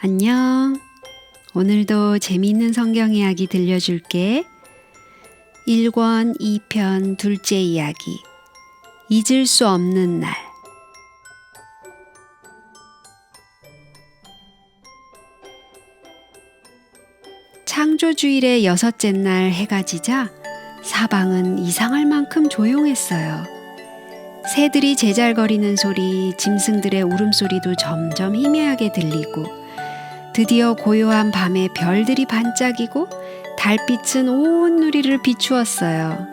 안녕. 오늘도 재미있는 성경 이야기 들려줄게. 1권 2편 둘째 이야기. 잊을 수 없는 날. 창조주일의 여섯째 날 해가 지자 사방은 이상할 만큼 조용했어요. 새들이 제잘거리는 소리, 짐승들의 울음소리도 점점 희미하게 들리고 드디어 고요한 밤에 별들이 반짝이고 달빛은 온 누리를 비추었어요.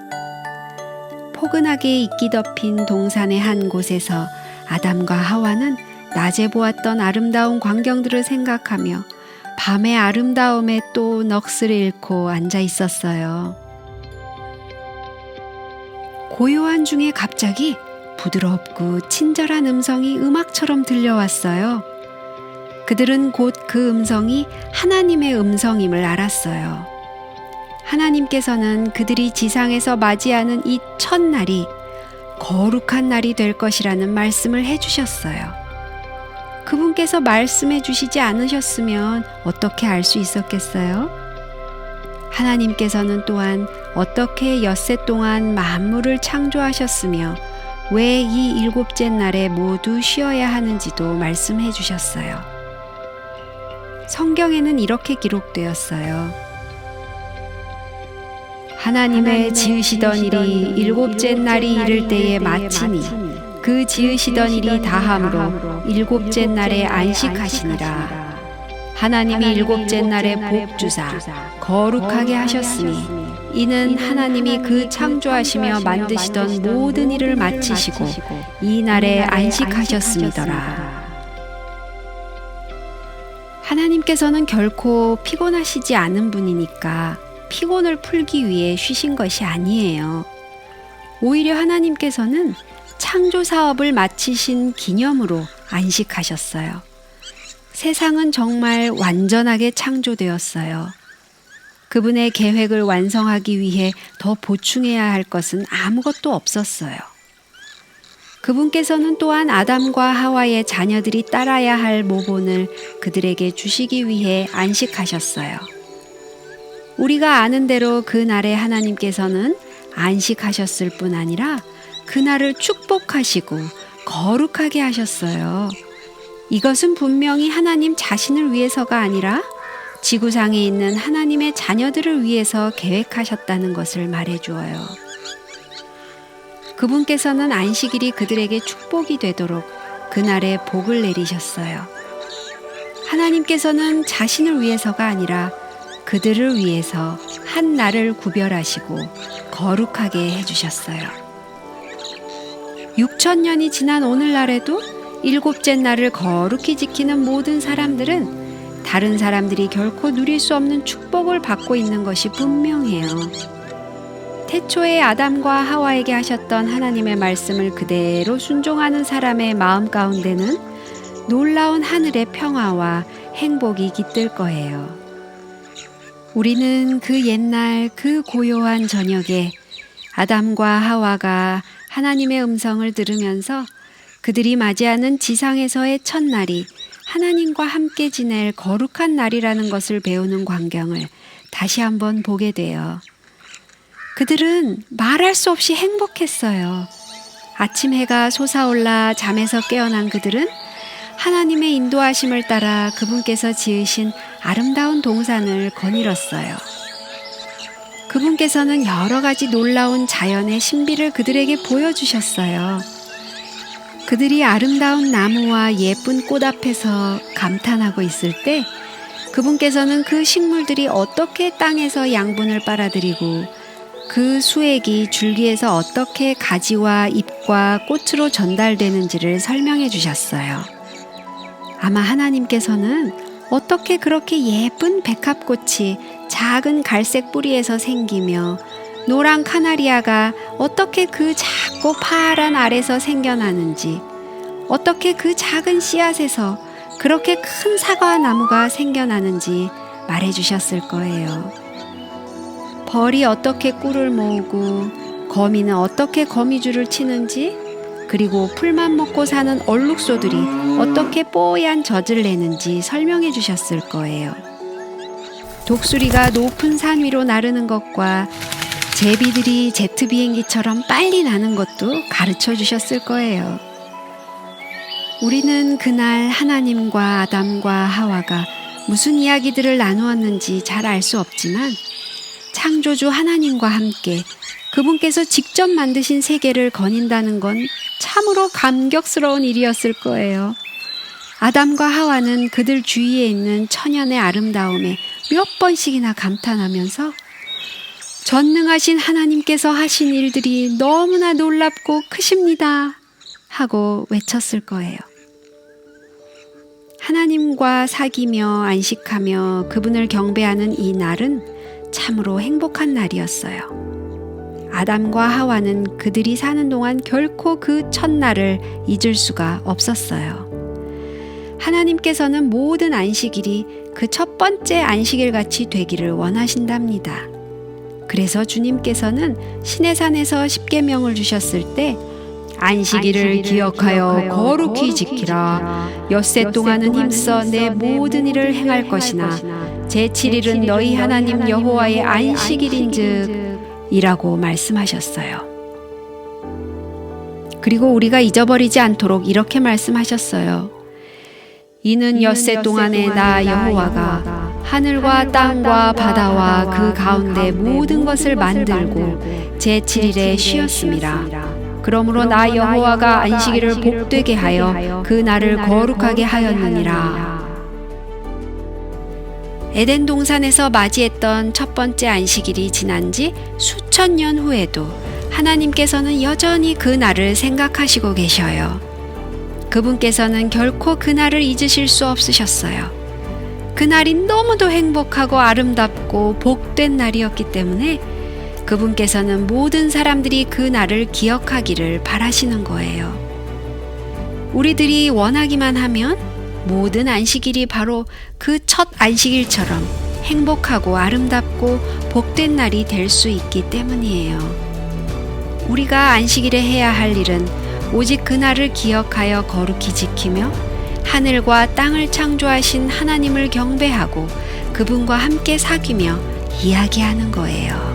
포근하게 이끼 덮인 동산의 한 곳에서 아담과 하와는 낮에 보았던 아름다운 광경들을 생각하며 밤의 아름다움에 또 넋을 잃고 앉아 있었어요. 고요한 중에 갑자기 부드럽고 친절한 음성이 음악처럼 들려왔어요. 그들은 곧 그 음성이 하나님의 음성임을 알았어요. 하나님께서는 그들이 지상에서 맞이하는 이 첫날이 거룩한 날이 될 것이라는 말씀을 해주셨어요. 그분께서 말씀해 주시지 않으셨으면 어떻게 알 수 있었겠어요? 하나님께서는 또한 어떻게 엿새 동안 만물을 창조하셨으며 왜 이 일곱째 날에 모두 쉬어야 하는지도 말씀해 주셨어요. 성경에는 이렇게 기록되었어요. 하나님의 지으시던 일이 일곱째 날이 이를 때에 마치니 그 지으시던 일이 다함으로 일곱째 날에 안식하시니라. 하나님이 일곱째 날에 복 주사 거룩하게 하셨으니 이는 하나님이 그 창조하시며 만드시던 모든 일을 마치시고 이 날에 안식하셨음이더라. 하나님께서는 결코 피곤하시지 않은 분이니까 피곤을 풀기 위해 쉬신 것이 아니에요. 오히려 하나님께서는 창조 사업을 마치신 기념으로 안식하셨어요. 세상은 정말 완전하게 창조되었어요. 그분의 계획을 완성하기 위해 더 보충해야 할 것은 아무것도 없었어요. 그분께서는 또한 아담과 하와의 자녀들이 따라야 할 모본을 그들에게 주시기 위해 안식하셨어요. 우리가 아는 대로 그 날에 하나님께서는 안식하셨을 뿐 아니라 그날을 축복하시고 거룩하게 하셨어요. 이것은 분명히 하나님 자신을 위해서가 아니라 지구상에 있는 하나님의 자녀들을 위해서 계획하셨다는 것을 말해주어요. 그분께서는 안식일이 그들에게 축복이 되도록 그날에 복을 내리셨어요. 하나님께서는 자신을 위해서가 아니라 그들을 위해서 한 날을 구별하시고 거룩하게 해주셨어요. 6천 년이 지난 오늘날에도 일곱째 날을 거룩히 지키는 모든 사람들은 다른 사람들이 결코 누릴 수 없는 축복을 받고 있는 것이 분명해요. 태초에 아담과 하와에게 하셨던 하나님의 말씀을 그대로 순종하는 사람의 마음 가운데는 놀라운 하늘의 평화와 행복이 깃들 거예요. 우리는 그 옛날 그 고요한 저녁에 아담과 하와가 하나님의 음성을 들으면서 그들이 맞이하는 지상에서의 첫날이 하나님과 함께 지낼 거룩한 날이라는 것을 배우는 광경을 다시 한번 보게 돼요. 그들은 말할 수 없이 행복했어요. 아침 해가 솟아올라 잠에서 깨어난 그들은 하나님의 인도하심을 따라 그분께서 지으신 아름다운 동산을 거닐었어요. 그분께서는 여러 가지 놀라운 자연의 신비를 그들에게 보여주셨어요. 그들이 아름다운 나무와 예쁜 꽃 앞에서 감탄하고 있을 때 그분께서는 그 식물들이 어떻게 땅에서 양분을 빨아들이고 그 수액이 줄기에서 어떻게 가지와 잎과 꽃으로 전달되는지를 설명해 주셨어요. 아마 하나님께서는 어떻게 그렇게 예쁜 백합꽃이 작은 갈색 뿌리에서 생기며 노란 카나리아가 어떻게 그 작고 파란 알에서 생겨나는지, 어떻게 그 작은 씨앗에서 그렇게 큰 사과 나무가 생겨나는지 말해 주셨을 거예요. 벌이 어떻게 꿀을 모으고 거미는 어떻게 거미줄을 치는지 그리고 풀만 먹고 사는 얼룩소들이 어떻게 뽀얀 젖을 내는지 설명해 주셨을 거예요. 독수리가 높은 산 위로 나르는 것과 제비들이 제트 비행기처럼 빨리 나는 것도 가르쳐 주셨을 거예요. 우리는 그날 하나님과 아담과 하와가 무슨 이야기들을 나누었는지 잘 알 수 없지만 창조주 하나님과 함께 그분께서 직접 만드신 세계를 거닌다는 건 참으로 감격스러운 일이었을 거예요. 아담과 하와는 그들 주위에 있는 천연의 아름다움에 몇 번씩이나 감탄하면서 전능하신 하나님께서 하신 일들이 너무나 놀랍고 크십니다. 하고 외쳤을 거예요. 하나님과 사귀며 안식하며 그분을 경배하는 이 날은 참으로 행복한 날이었어요. 아담과 하와는 그들이 사는 동안 결코 그 첫날을 잊을 수가 없었어요. 하나님께서는 모든 안식일이 그 첫 번째 안식일 같이 되기를 원하신답니다. 그래서 주님께서는 시내산에서 십계명을 주셨을 때 안식일을 기억하여 거룩히 지키라. 엿새 동안은 힘써 내 모든 일을 행할 것이나 제7일은 너희 하나님 여호와의 안식일인즉 이라고 말씀하셨어요. 그리고 우리가 잊어버리지 않도록 이렇게 말씀하셨어요. 이는 엿새 동안에 나 여호와가 하늘과 땅과 바다와 그 가운데 모든 것을 만들고 제7일에 쉬었습니다. 그러므로 나 여호와가 안식일을 복되게 하여 그 날을 거룩하게 하였느니라. 에덴 동산에서 맞이했던 첫 번째 안식일이 지난 지 수천 년 후에도 하나님께서는 여전히 그 날을 생각하시고 계셔요. 그분께서는 결코 그 날을 잊으실 수 없으셨어요. 그 날이 너무도 행복하고 아름답고 복된 날이었기 때문에 그분께서는 모든 사람들이 그 날을 기억하기를 바라시는 거예요. 우리들이 원하기만 하면 모든 안식일이 바로 그 첫 안식일처럼 행복하고 아름답고 복된 날이 될 수 있기 때문이에요. 우리가 안식일에 해야 할 일은 오직 그날을 기억하여 거룩히 지키며 하늘과 땅을 창조하신 하나님을 경배하고 그분과 함께 사귀며 이야기하는 거예요.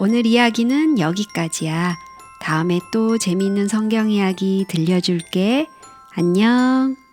오늘 이야기는 여기까지야. 다음에 또 재미있는 성경 이야기 들려줄게. 안녕.